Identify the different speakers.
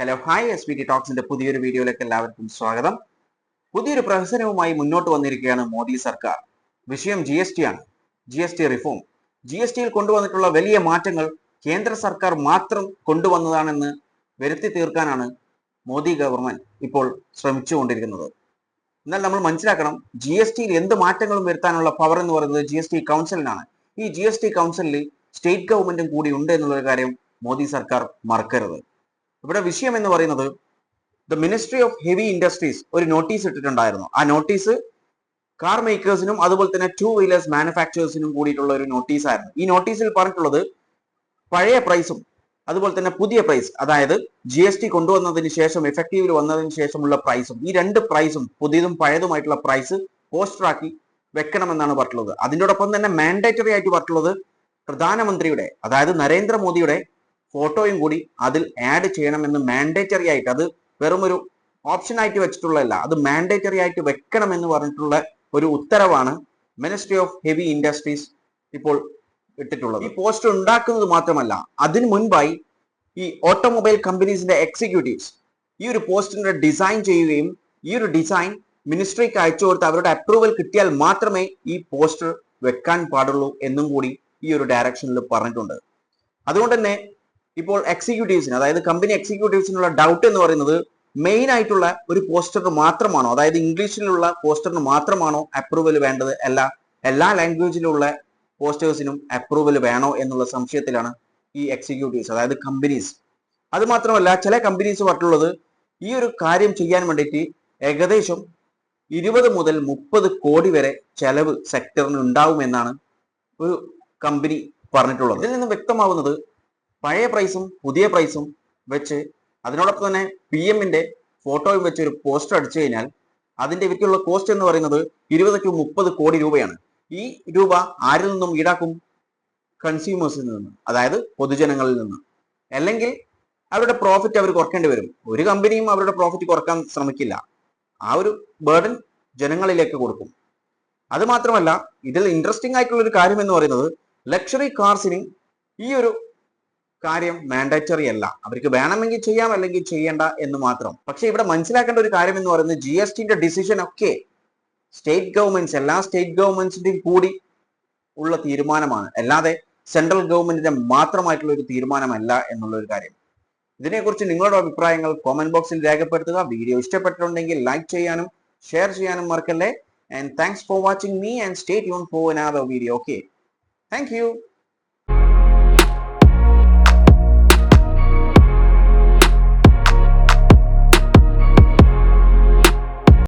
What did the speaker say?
Speaker 1: Hello hi S P T ടോക്സിന്റെ പുതിയൊരു വീഡിയോയിലേക്ക് എല്ലാവർക്കും സ്വാഗതം. പുതിയൊരു പ്രഹസനവുമായി മുന്നോട്ട് വന്നിരിക്കുകയാണ് മോദി സർക്കാർ. വിഷയം ജി എസ് ടി ആണ്. G S T reform G S ടിയിൽ കൊണ്ടുവന്നിട്ടുള്ള വലിയ മാറ്റങ്ങൾ കേന്ദ്ര സർക്കാർ മാത്രം കൊണ്ടുവന്നതാണെന്ന് വരുത്തി തീർക്കാനാണ് മോദി ഗവൺമെന്റ് ഇപ്പോൾ ശ്രമിച്ചുകൊണ്ടിരിക്കുന്നത്. എന്നാൽ നമ്മൾ മനസ്സിലാക്കണം ജി എസ് ടിയിൽ എന്ത് മാറ്റങ്ങളും വരുത്താനുള്ള പവർ എന്ന് പറയുന്നത് ജി എസ് ടി കൗൺസിലിനാണ് ഈ ജി എസ് ടി കൗൺസിലിൽ സ്റ്റേറ്റ് ഗവൺമെന്റും കൂടി ഉണ്ട് എന്നുള്ള കാര്യം മോദി സർക്കാർ മറക്കരുത്. ഇവിടെ വിഷയം എന്ന് പറയുന്നത് the ministry of heavy industries ഒരു നോട്ടീസ് ഇട്ടിട്ടുണ്ടായിരുന്നു. ആ നോട്ടീസ് കാർ മേക്കേഴ്സിനും അതുപോലെ തന്നെ ടു വീലേഴ്സ് മാനുഫാക്ചേഴ്സിനും കൂടിയിട്ടുള്ള ഒരു നോട്ടീസ് ആയിരുന്നു. ഈ നോട്ടീസിൽ പറഞ്ഞിട്ടുള്ളത് പഴയ പ്രൈസും അതുപോലെ തന്നെ പുതിയ പ്രൈസ് അതായത് ജി എസ് ടി കൊണ്ടുവന്നതിന് ശേഷം എഫക്റ്റീവിൽ വന്നതിന് ശേഷമുള്ള പ്രൈസും ഈ രണ്ട് പ്രൈസും പുതിയതും പഴയതുമായിട്ടുള്ള പ്രൈസ് പോസ്റ്ററാക്കി വെക്കണമെന്നാണ് പറഞ്ഞിട്ടുള്ളത്. അതിനോടൊപ്പം തന്നെ മാൻഡേറ്ററി ആയിട്ട് പറഞ്ഞിട്ടുള്ളത് പ്രധാനമന്ത്രിയുടെ അതായത് നരേന്ദ്രമോദിയുടെ ഫോട്ടോയും കൂടി അതിൽ ആഡ് ചെയ്യണമെന്ന് മാൻഡേറ്ററി ആയിട്ട് അത് വെറും ഒരു ഓപ്ഷൻ ആയിട്ട് വെച്ചിട്ടുള്ളതല്ല. അത് മാൻഡേറ്ററി ആയിട്ട് വെക്കണം എന്ന് പറഞ്ഞിട്ടുള്ള ഒരു ഉത്തരവാണ് മിനിസ്ട്രി ഓഫ് ഹെവി ഇൻഡസ്ട്രീസ് ഇപ്പോൾ ഇട്ടിട്ടുള്ളത്. ഈ പോസ്റ്റർ ഉണ്ടാക്കുന്നത് മാത്രമല്ല അതിന് മുൻപായി ഈ ഓട്ടോമൊബൈൽ കമ്പനീസിന്റെ എക്സിക്യൂട്ടീവ്സ് ഈ ഒരു പോസ്റ്ററിന്റെ ഡിസൈൻ ചെയ്യുകയും ഈ ഒരു ഡിസൈൻ മിനിസ്ട്രിക്ക് അയച്ചു കൊടുത്ത് അവരുടെ അപ്രൂവൽ കിട്ടിയാൽ മാത്രമേ ഈ പോസ്റ്റർ വെക്കാൻ പാടുള്ളൂ എന്നും കൂടി ഈ ഒരു ഡയറക്ഷനിൽ പറഞ്ഞിട്ടുണ്ട്. അതുകൊണ്ട് തന്നെ ഇപ്പോൾ എക്സിക്യൂട്ടീവ്സിന് അതായത് കമ്പനി എക്സിക്യൂട്ടീവ്സിനുള്ള ഡൗട്ട് എന്ന് പറയുന്നത് മെയിൻ ആയിട്ടുള്ള ഒരു പോസ്റ്ററിന് മാത്രമാണോ? അതായത് ഇംഗ്ലീഷിലുള്ള പോസ്റ്ററിന് മാത്രമാണോ അപ്രൂവൽ വേണ്ടത്? അല്ല എല്ലാ ലാംഗ്വേജിലുള്ള പോസ്റ്റേഴ്സിനും അപ്രൂവൽ വേണോ എന്നുള്ള സംശയത്തിലാണ് ഈ എക്സിക്യൂട്ടീവ്സ് അതായത് കമ്പനീസ് അത് മാത്രമല്ല ചില കമ്പനീസ് പറഞ്ഞിട്ടുള്ളത് ഈ ഒരു കാര്യം ചെയ്യാൻ വേണ്ടിയിട്ട് ഏകദേശം ഇരുപത് മുതൽ മുപ്പത് കോടി വരെ ചെലവ് സെക്ടറിന് ഉണ്ടാവുമെന്നാണ് ഒരു കമ്പനി പറഞ്ഞിട്ടുള്ളത്. ഇതിൽ നിന്ന് വ്യക്തമാവുന്നത് പഴയ പ്രൈസും പുതിയ പ്രൈസും വെച്ച് അതിനോടൊപ്പം തന്നെ പി എമ്മിന്റെ ഫോട്ടോയും വെച്ച് ഒരു പോസ്റ്റർ അടിച്ചു കഴിഞ്ഞാൽ അതിന്റെ ഇവയ്ക്കുള്ള കോസ്റ്റ് എന്ന് പറയുന്നത് ഇരുപത് ടു മുപ്പത് കോടി രൂപയാണ്. ഈ രൂപ ആരിൽ നിന്നും ഈടാക്കും? കൺസ്യൂമേഴ്സിൽ നിന്ന് അതായത് പൊതുജനങ്ങളിൽ നിന്ന്. അല്ലെങ്കിൽ അവരുടെ പ്രോഫിറ്റ് അവർ കുറക്കേണ്ടി വരും. ഒരു കമ്പനിയും അവരുടെ പ്രോഫിറ്റ് കുറയ്ക്കാൻ ശ്രമിക്കില്ല. ആ ഒരു ബേർഡൻ ജനങ്ങളിലേക്ക് കൊടുക്കും. അതുമാത്രമല്ല ഇതിൽ ഇൻട്രസ്റ്റിംഗ് ആയിട്ടുള്ള ഒരു കാര്യം എന്ന് പറയുന്നത് ലക്ഷറി കാർസിന് ഈ ഒരു കാര്യം മാൻഡേറ്ററി അല്ല. അവർക്ക് വേണമെങ്കിൽ ചെയ്യാം അല്ലെങ്കിൽ ചെയ്യേണ്ട എന്ന് മാത്രം. പക്ഷെ ഇവിടെ മനസ്സിലാക്കേണ്ട ഒരു കാര്യം എന്ന് പറയുന്നത് ജി എസ് ടിന്റെ ഡിസിഷൻ ഒക്കെ സ്റ്റേറ്റ് ഗവൺമെന്റ്സ് എല്ലാ സ്റ്റേറ്റ് ഗവൺമെന്റ്സിന്റെയും കൂടി ഉള്ള തീരുമാനമാണ്. അല്ലാതെ സെൻട്രൽ ഗവൺമെന്റിന്റെ മാത്രമായിട്ടുള്ള ഒരു തീരുമാനമല്ല എന്നുള്ള ഒരു കാര്യം. ഇതിനെക്കുറിച്ച് നിങ്ങളുടെ അഭിപ്രായങ്ങൾ കോമന്റ് ബോക്സിൽ രേഖപ്പെടുത്തുക. വീഡിയോ ഇഷ്ടപ്പെട്ടിട്ടുണ്ടെങ്കിൽ ലൈക്ക് ചെയ്യാനും ഷെയർ ചെയ്യാനും മറക്കല്ലേ. And thanks for watching me and stay യൂൺ for video okay thank you